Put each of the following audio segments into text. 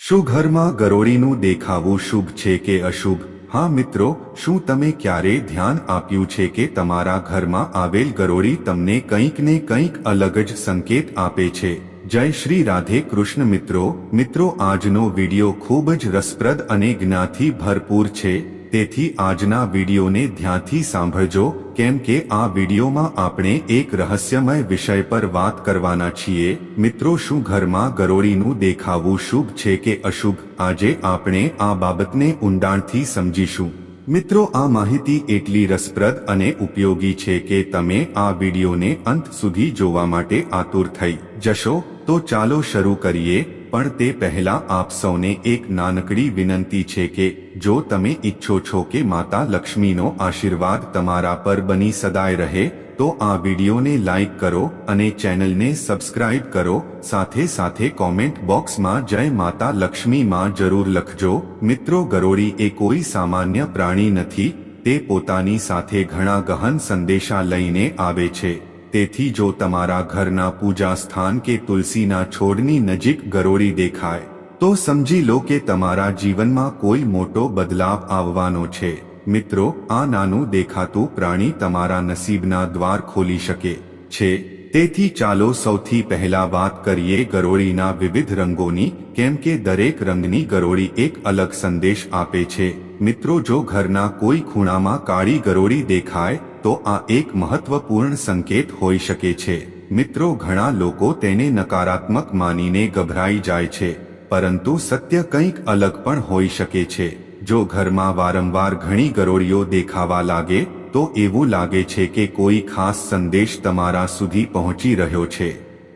શું ઘરમાં ગરોળીનું દેખાવું શુભ છે કે અશુભ? હા મિત્રો, શું તમે ક્યારે ધ્યાન આપ્યું છે કે તમારા ઘરમાં આવેલ ગરોળી તમને કંઈક ને કંઈક અલગ જ સંકેત આપે છે? જય શ્રી રાધે કૃષ્ણ મિત્રો. મિત્રો, આજનો વિડિયો ખૂબ જ રસપ્રદ અને જ્ઞાથી ભરપૂર છે. તેથી આજના વિડીયોને ધ્યાનથી સાંભળજો, કેમ કે આ વિડીયોમાં આપણે એક રહસ્યમય વિષય પર વાત કરવાના છીએ. મિત્રો, શું ઘરમાં ગરોળીનું દેખાવું શુભ છે કે અશુભ? આજે આપણે આ બાબતને ઊંડાણથી સમજીશું. મિત્રો, આ માહિતી એટલી રસપ્રદ અને ઉપયોગી છે કે તમે આ વિડીયોને અંત સુધી જોવા માટે આતુર થઈ જશો. તો ચાલો શરૂ કરીએ. પણ તે પહેલા આપ સૌને એક નાનકડી વિનંતી છે કે, જો તમે ઈચ્છો છો કે માતા લક્ષ્મીનો આશીર્વાદ તમારા પર બની સદાય રહે, તો આ વિડિયોને લાઈક કરો અને ચેનલને સબસ્ક્રાઇબ કરો. સાથે સાથે કોમેન્ટ બોક્સમાં જય માતા લક્ષ્મી માં જરૂર લખજો. મિત્રો, ગરોળી એ કોઈ સામાન્ય પ્રાણી નથી, તે પોતાની સાથે ઘણા ગહન સંદેશા લઈને આવે છે. તેથી જો તમારા ઘરના પૂજા સ્થાન કે તુલસીના છોડની નજીક ગરોળી દેખાય, તો સમજી લો કે તમારા જીવનમાં કોઈ મોટો બદલાવ આવવાનો છે. મિત્રો, આ નાનું દેખાતું પ્રાણી તમારા નસીબના દ્વાર ખોલી શકે છે. તેથી ચાલો સૌથી પહેલા વાત કરીએ ગરોળીના વિવિધ રંગોની, કેમ કે દરેક રંગની ગરોળી એક અલગ સંદેશ આપે છે. મિત્રો, જો ઘરના કોઈ ખૂણામાં કાળી ગરોળી દેખાય તો આ એક મહત્વપૂર્ણ સંકેત હોઈ શકે છે. મિત્રો, ઘણા લોકો તેને નકારાત્મક માનીને ગભરાઈ જાય છે, પરંતુ સત્ય કંઈક અલગ પણ હોઈ શકે છે. જો ઘરમાં વારંવાર ઘણી ગરોળીઓ દેખાવા લાગે, તો એવું લાગે છે કે કોઈ ખાસ સંદેશ તમારા સુધી પહોંચી રહ્યો છે.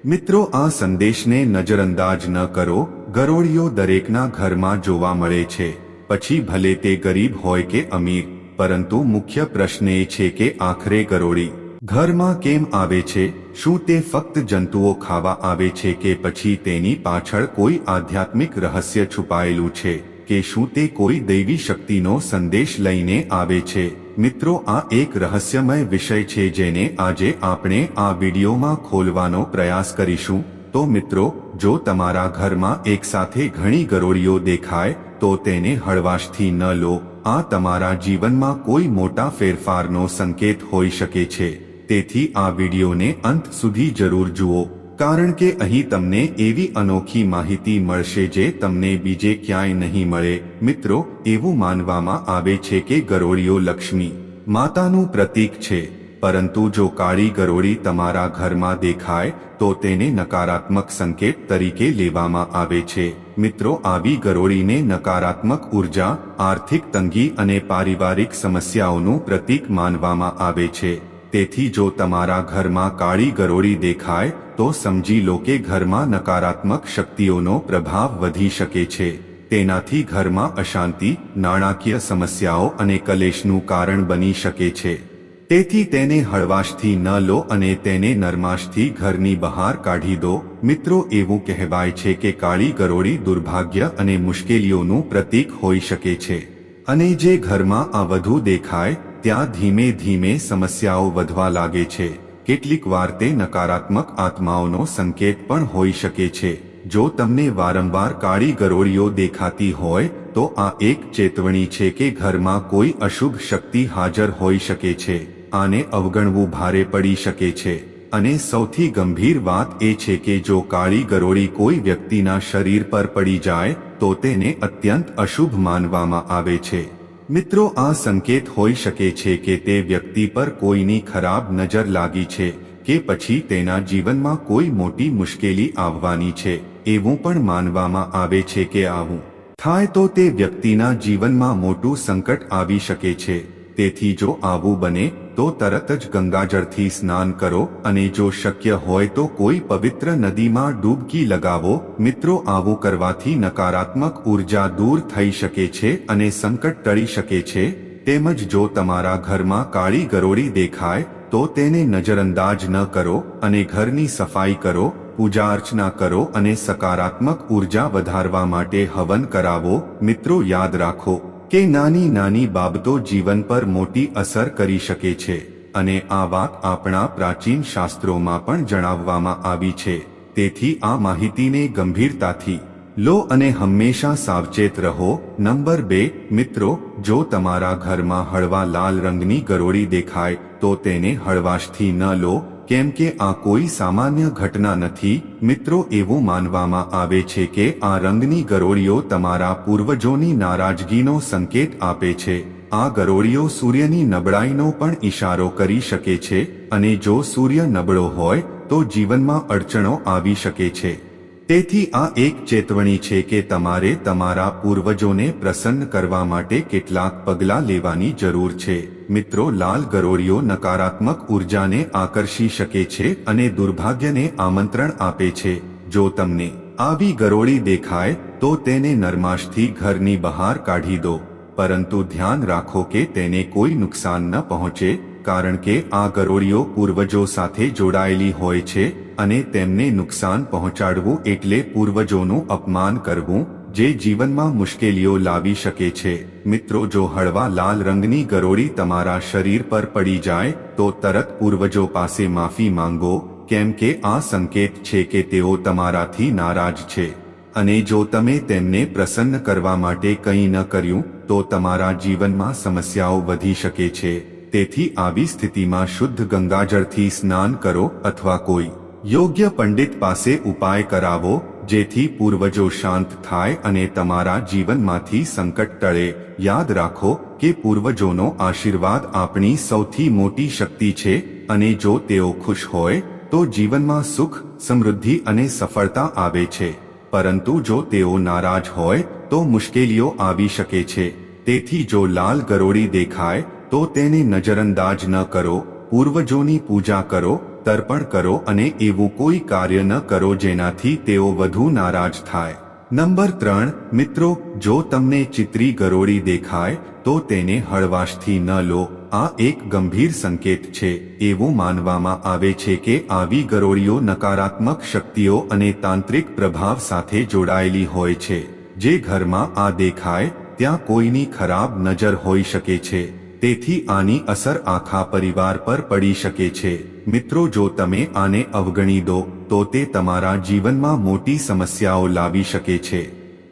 મિત્રો, આ સંદેશને નજરઅંદાજ ન કરો, ગરોળીઓ દરેકના ઘરમાં જોવા મળે છે. પછી ભલે તે ગરીબ હોય કે અમીર પરંતુ મુખ્ય પ્રશ્ન એ છે કે આખરે ગરોળી ઘરમાં કેમ આવે છે? શું તે ફક્ત જંતુઓ ખાવા આવે છે કે પછી તેની પાછળ કોઈ આધ્યાત્મિક રહસ્ય છુપાયેલું છે? કે શું તે કોઈ દૈવી શક્તિનો સંદેશ લઈને આવે છે? મિત્રો, આ એક રહસ્યમય વિષય છે જેને આજે આપણે આ વિડીયોમાં ખોલવાનો પ્રયાસ કરીશું. તો મિત્રો, જો તમારા ઘરમાં એકસાથે ઘણી ગરોળીઓ દેખાય, તો તેને હળવાશથી ન લો. આ તમારા જીવનમાં કોઈ મોટા ફેરફારનો સંકેત હોઈ શકે છે. તેથી આ વિડીયોને અંત સુધી જરૂર જુઓ, કારણ કે અહીં તમને એવી અનોખી માહિતી મળશે જે તમને બીજે ક્યાંય નહીં મળે. મિત્રો, એવું માનવામાં આવે છે કે ગરોળીઓ લક્ષ્મી, માતાનું પ્રતીક છે. પરંતુ જો કાળી ગરોળી તમારા ઘરમાં દેખાય, તો તેને નકારાત્મક સંકેત તરીકે લેવામાં આવે છે. મિત્રો, આવી ગરોળીને નકારાત્મક ઊર્જા, આર્થિક તંગી અને પારિવારિક સમસ્યાઓનું પ્રતીક માનવામાં આવે છે. તેથી જો તમારા ઘરમાં કાળી ગરોળી દેખાય, તો સમજી લો કે ઘરમાં નકારાત્મક શક્તિઓનો પ્રભાવ વધી શકે છે. તેનાથી ઘરમાં અશાંતિ, નાણાકીય સમસ્યાઓ અને કલેશનું કારણ બની શકે છે. તેથી તેને હળવાશથી ન લો અને તેને નરમાશથી ઘરની બહાર કાઢી દો. મિત્રો, એવું કહેવાય છે કે કાળી ગરોળી દુર્ભાગ્ય અને મુશ્કેલીઓનું પ્રતીક હોઈ શકે છે. અને જે ઘરમાં આ વધુ દેખાય, ત્યાં ધીમે ધીમે સમસ્યાઓ વધવા લાગે છે. કેટલીક વાર તે નકારાત્મક આત્માઓનો સંકેત પણ હોઈ શકે છે. જો તમને વારંવાર કાળી ગરોળીઓ દેખાતી હોય, તો આ એક ચેતવણી છે કે ઘરમાં કોઈ અશુભ શક્તિ હાજર હોઈ શકે છે. આને અવગણવું ભારે પડી શકે છે. અને સૌથી ગંભીર વાત એ છે કે જો કાળી ગરોળી કોઈ વ્યક્તિના શરીર પર પડી જાય, તો તેને અત્યંત અશુભ માનવામાં આવે છે. મિત્રો, આ સંકેત હોઈ શકે છે કે તે વ્યક્તિ પર કોઈની ખરાબ નજર લાગી છે, કે પછી તેના જીવનમાં કોઈ મોટી મુશ્કેલી આવવાની છે. એવું પણ માનવામાં આવે છે કે આવું થાય તો તે વ્યક્તિના જીવનમાં મોટું સંકટ આવી શકે છે. તેથી જો આવું બને તો તરત જ ગંગાજળથી સ્નાન કરો અને જો શક્ય હોય તો કોઈ પવિત્ર નદીમાં ડૂબકી લગાવો. મિત્રો, આવું કરવાથી નકારાત્મક ઊર્જા દૂર થઈ શકે છે અને સંકટ ટળી શકે છે. તેમજ જો તમારા ઘરમાં કાળી ગરોળી દેખાય, તો તેને નજરઅંદાજ ન કરો અને ઘરની સફાઈ કરો, પૂજા અર્ચના કરો અને સકારાત્મક ઊર્જા વધારવા માટે હવન કરાવો. મિત્રો, યાદ રાખો કે નાની નાની બાબતો જીવન પર મોટી અસર કરી શકે છે અને આ વાત આપણા પ્રાચીન શાસ્ત્રોમાં પણ જણાવવામાં આવી છે. તેથી આ માહિતીને ગંભીરતાથી લો અને હંમેશા સાવચેત રહો. નંબર બે, મિત્રો, જો તમારા ઘરમાં હળવા લાલ રંગની ગરોળી દેખાય, તો તેને હળવાશથી ન લો. કેમ કે આ કોઈ સામાન્ય ઘટના નથી, મિત્રો એવું માનવામાં આવે છે કે આ રંગની ગરોળીઓ તમારા પૂર્વજોની નારાજગીનો સંકેત આપે છે. આ ગરોળીઓ સૂર્યની નબળાઈનો પણ ઇશારો કરી શકે છે અને જો સૂર્ય નબળો હોય, તો જીવનમાં અડચણો આવી શકે છે. તેથી આ એક ચેતવણી છે કે તમારે તમારા પૂર્વજોને પ્રસન્ન કરવા માટે કેટલાક પગલાં લેવાની જરૂર છે. મિત્રો, લાલ ગરોળીઓ નકારાત્મક ઉર્જાને આકર્ષી શકે છે અને દુર્ભાગ્યને આમંત્રણ આપે છે. જો તમને આવી ગરોળી દેખાય, તો તેને નરમાશથી ઘરની બહાર કાઢી દો. પરંતુ ધ્યાન રાખો કે તેને કોઈ નુકસાન ન પહોંચે, કારણ કે આ ગરોળીઓ પૂર્વજો સાથે જોડાયેલી હોય છે અને તેમને નુકસાન પહોંચાડવું એટલે પૂર્વજોનું અપમાન કરવું, જે જીવનમાં મુશ્કેલીઓ લાવી શકે છે. મિત્રો, જો હળવા લાલ રંગની ગરોળી તમારા શરીર પર પડી જાય, તો તરત પૂર્વજો પાસે માફી માંગો, કેમ કે આ સંકેત છે કે તેઓ તમારાથી નારાજ છે. અને જો તમે તેમને પ્રસન્ન કરવા માટે કંઈ ન કર્યું, તો તમારા જીવનમાં સમસ્યાઓ વધી શકે છે. તેથી આવી સ્થિતિમાં શુદ્ધ ગંગાજળથી સ્નાન કરો અથવા કોઈ યોગ્ય પંડિત પાસે ઉપાય કરાવો, જેથી પૂર્વજો શાંત થાય અને તમારા જીવનમાંથી સંકટ ટળે. યાદ રાખો કે પૂર્વજોનો આશીર્વાદ આપણી સૌથી મોટી શક્તિ છે અને જો તેઓ ખુશ હોય, તો જીવનમાં સુખ, સમૃદ્ધિ અને સફળતા આવે છે. પરંતુ જો તેઓ નારાજ હોય, તો મુશ્કેલીઓ આવી શકે છે. તેથી જો લાલ ગરોળી દેખાય, તો તેને નજરઅંદાજ ન કરો. પૂર્વજોની પૂજા કરો તર્પણ કરો અને એવું કોઈ કાર્ય ન કરો જેનાથી તેઓ વધુ નારાજ થાય. નંબર ત્રણ, મિત્રો, જો તમને ચિત્રી ગરોળી દેખાય, તો તેને હળવાશથી ન લો. આ એક ગંભીર સંકેત છે. એવું માનવામાં આવે છે કે આવી ગરોળીઓ નકારાત્મક શક્તિઓ અને તાંત્રિક પ્રભાવ સાથે જોડાયેલી હોય છે. જે ઘરમાં આ દેખાય, ત્યાં કોઈની ખરાબ નજર હોઈ શકે છે. તેથી આની અસર આખા પરિવાર પર પડી શકે છે. મિત્રો, જો તમે આને અવગણી દો, તો તે તમારા જીવનમાં મોટી સમસ્યાઓ લાવી શકે છે.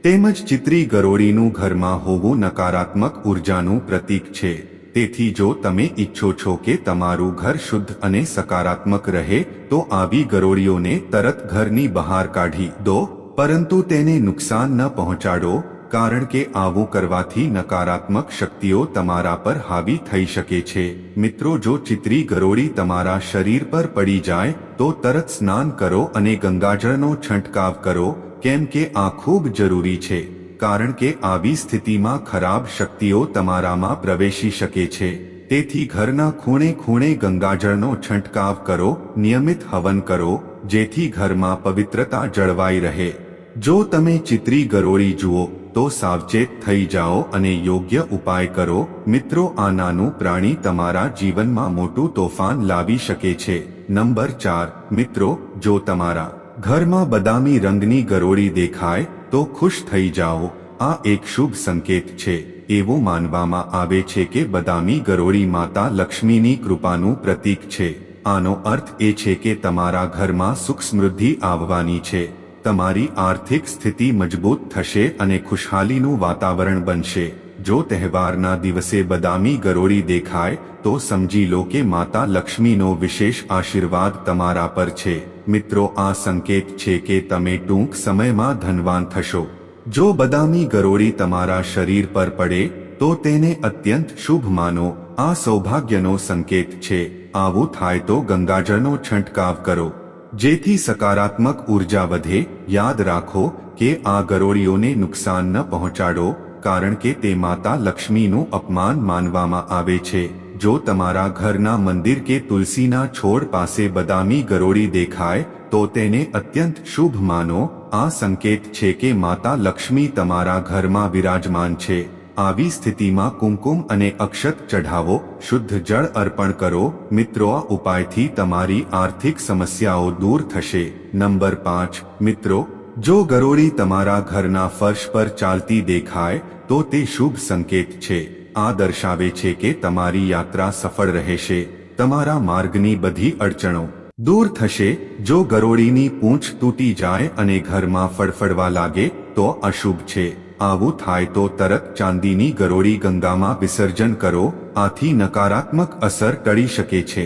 તેમજ ચિત્રી ગરોળીનું ઘરમાં હોવું નકારાત્મક ઉર્જાનું પ્રતીક છે. તેથી જો તમે ઈચ્છો છો કે તમારું ઘર શુદ્ધ અને સકારાત્મક રહે, તો આવી ગરોળીઓને તરત ઘરની બહાર કાઢી દો, પરંતુ તેને નુકસાન ન પહોંચાડો. કારણ કે આવું કરવાથી નકારાત્મક શક્તિઓ તમારા પર હાવી થઈ શકે છે. મિત્રો, જો ચિત્રી ગરોળી તમારા શરીર પર પડી જાય, તો તરત સ્નાન કરો અને ગંગાજળનો છંટકાવ કરો, કેમ કે આ ખૂબ જરૂરી છે, કારણ કે આવી સ્થિતિમાં ખરાબ શક્તિઓ તમારામાં પ્રવેશી શકે છે. તેથી ઘરના ખૂણે ખૂણે ગંગાજળનો છંટકાવ કરો, નિયમિત હવન કરો, જેથી ઘરમાં પવિત્રતા જળવાઈ રહે. જો તમે ચિત્રી ગરોળી જુઓ તો સાવચેત થઈ જાઓ અને યોગ્ય ઉપાય કરો. મિત્રો, આ નાનું પ્રાણી તમારા જીવનમાં મોટું તોફાન લાવી શકે છે. નંબર ચાર, મિત્રો, જો તમારા ઘરમાં બદામી રંગની ગરોળી દેખાય, તો ખુશ થઈ જાઓ. આ એક શુભ સંકેત છે. એવું માનવામાં આવે છે કે બદામી ગરોળી માતા લક્ષ્મીની કૃપાનું પ્રતીક છે. આનો અર્થ એ છે કે તમારા ઘરમાં સુખ સમૃદ્ધિ આવવાની છે. તમારી આર્થિક સ્થિતિ મજબૂત થશે અને ખુશહાલીનું વાતાવરણ બનશે. જો તહેવારના દિવસે બદામી ગરોળી દેખાય, તો સમજી લો કે માતા લક્ષ્મીનો વિશેષ આશીર્વાદ તમારા પર છે. મિત્રો, આ સંકેત છે કે તમે ટૂંક સમયમાં ધનવાન થશો. જો બદામી ગરોળી તમારા શરીર પર પડે, તો તેને અત્યંત શુભ માનો. આ સૌભાગ્યનો સંકેત છે. આવું થાય તો ગંગાજળનો છંટકાવ કરો. જેથી સકારાત્મક ઊર્જા વધે, યાદ રાખો કે આ ગરોળીઓને નુકસાન ન પહોંચાડો, કારણ કે તે માતા લક્ષ્મીનું અપમાન માનવામાં આવે છે. જો તમારા ઘરના મંદિર કે તુલસીના છોડ પાસે બદામી ગરોળી દેખાય, તો તેને અત્યંત શુભ માનો. આ સંકેત છે કે માતા લક્ષ્મી તમારા ઘરમાં વિરાજમાન છે. આવી સ્થિતિમાં કુમકુમ અને અક્ષત ચઢાવો, શુદ્ધ જળ અર્પણ કરો. મિત્રો, આ ઉપાયથી તમારી આર્થિક સમસ્યાઓ દૂર થશે. નંબર પાંચ, મિત્રો, જો ગરોળી તમારા ઘરના ફર્શ પર ચાલતી દેખાય, તો તે શુભ સંકેત છે. આ દર્શાવે છે કે તમારી યાત્રા સફળ રહેશે. તમારા માર્ગની બધી અડચણો દૂર થશે. જો ગરોળીની પૂંછ તૂટી જાય અને ઘરમાં ફડફડવા લાગે, તો અશુભ છે. આવું થાય તો તરત ચાંદીની ગરોળી ગંગામાં વિસર્જન કરો, આથી નકારાત્મક અસર ટળી શકે છે.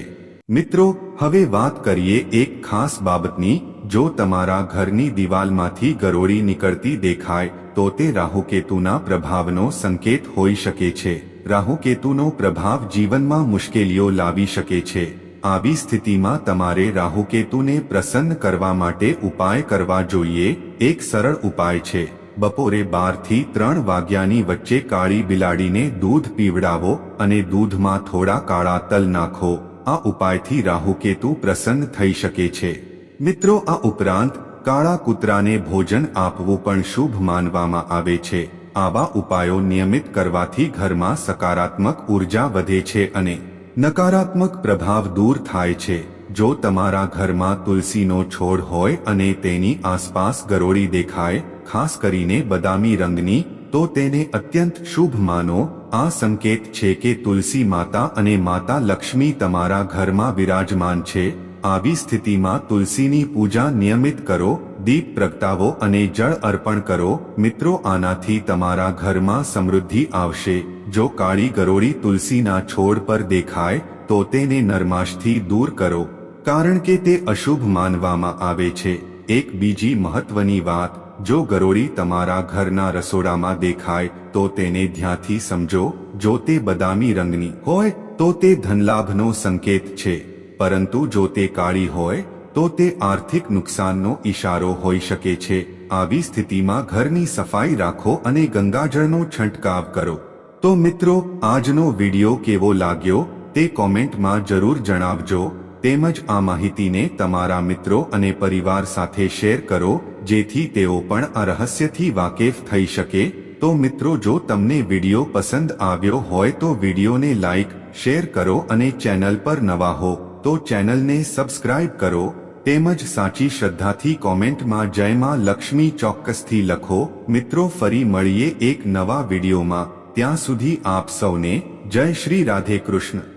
મિત્રો, હવે વાત કરીએ એક ખાસ બાબતની, જો તમારા ઘરની દિવાલમાંથી ગરોળી નીકળતી દેખાય, તો તે રાહુકેતુના પ્રભાવનો સંકેત હોઈ શકે છે. રાહુકેતુનો પ્રભાવ જીવનમાં મુશ્કેલીઓ લાવી શકે છે. આવી સ્થિતિમાં તમારે રાહુકેતુને પ્રસન્ન કરવા માટે ઉપાય કરવા જોઈએ, એક સરળ ઉપાય છે. બપોરે બારથી ત્રણ વાગ્યાની વચ્ચે કાળી બિલાડીને દૂધ પીવડાવો અને દૂધમાં થોડા કાળા તલ નાખો. આ ઉપાયથી રાહુકેતુ પ્રસન્ન થઈ શકે છે. મિત્રો, આ ઉપરાંત કાળા કૂતરાને ભોજન આપવું પણ શુભ માનવામાં આવે છે. આવા ઉપાયો નિયમિત કરવાથી ઘરમાં સકારાત્મક ઊર્જા વધે છે અને નકારાત્મક પ્રભાવ દૂર થાય છે. જો તમારા ઘરમાં તુલસીનો છોડ હોય અને તેની આસપાસ ગરોળી દેખાય ખાસ કરીને બદામી રંગની, તો તેને અત્યંત શુભ માનો, આ સંકેત છે કે તુલસી માતા અને માતા લક્ષ્મી તમારા ઘરમાં વિરાજમાન છે, આવી સ્થિતિમાં તુલસીની પૂજા નિયમિત કરો, દીપ પ્રગટાવો અને જળ અર્પણ કરો, મિત્રો આનાથી તમારા ઘરમાં સમૃદ્ધિ આવશે, જો કાળી ગરોળી તુલસીના છોડ પર દેખાય, તો તેને નરમાશથી દૂર કરો, કારણ કે તે અશુભ માનવામાં આવે છે, એક બીજી મહત્વની વાત જો ગરોળી તમારા ઘરના રસોડામાં દેખાય, તો તેને ધ્યાનથી સમજો, જો તે બદામી રંગની હોય, તો તે ધનલાભનો સંકેત છે. પરંતુ જો તે કાળી હોય, તો તે આર્થિક નુકસાનનો ઈશારો હોઈ શકે છે. આવી સ્થિતિમાં ઘરની સફાઈ રાખો અને ગંગાજળનો છંટકાવ કરો. તો મિત્રો, આજનો વિડિયો કેવો લાગ્યો, તે કોમેન્ટમાં જરૂર જણાવજો. તેમજ આ માહિતીને તમારા મિત્રો અને પરિવાર સાથે શેર કરો, જેથી તેઓ પણ આ રહસ્યથી વાકેફ થઈ શકે. તો મિત્રો, જો તમને વિડિયો પસંદ આવ્યો હોય તો વિડીયોને લાઈક, શેર કરો અને ચેનલ પર નવા હો, તો ચેનલને સબસ્ક્રાઇબ કરો. તેમજ સાચી શ્રદ્ધાથી કોમેન્ટમાં જય માં લક્ષ્મી ચોક્કસથી લખો. મિત્રો, ફરી મળીએ એક નવા વિડીયોમાં. ત્યાં સુધી આપ સૌને જય શ્રી રાધે કૃષ્ણ.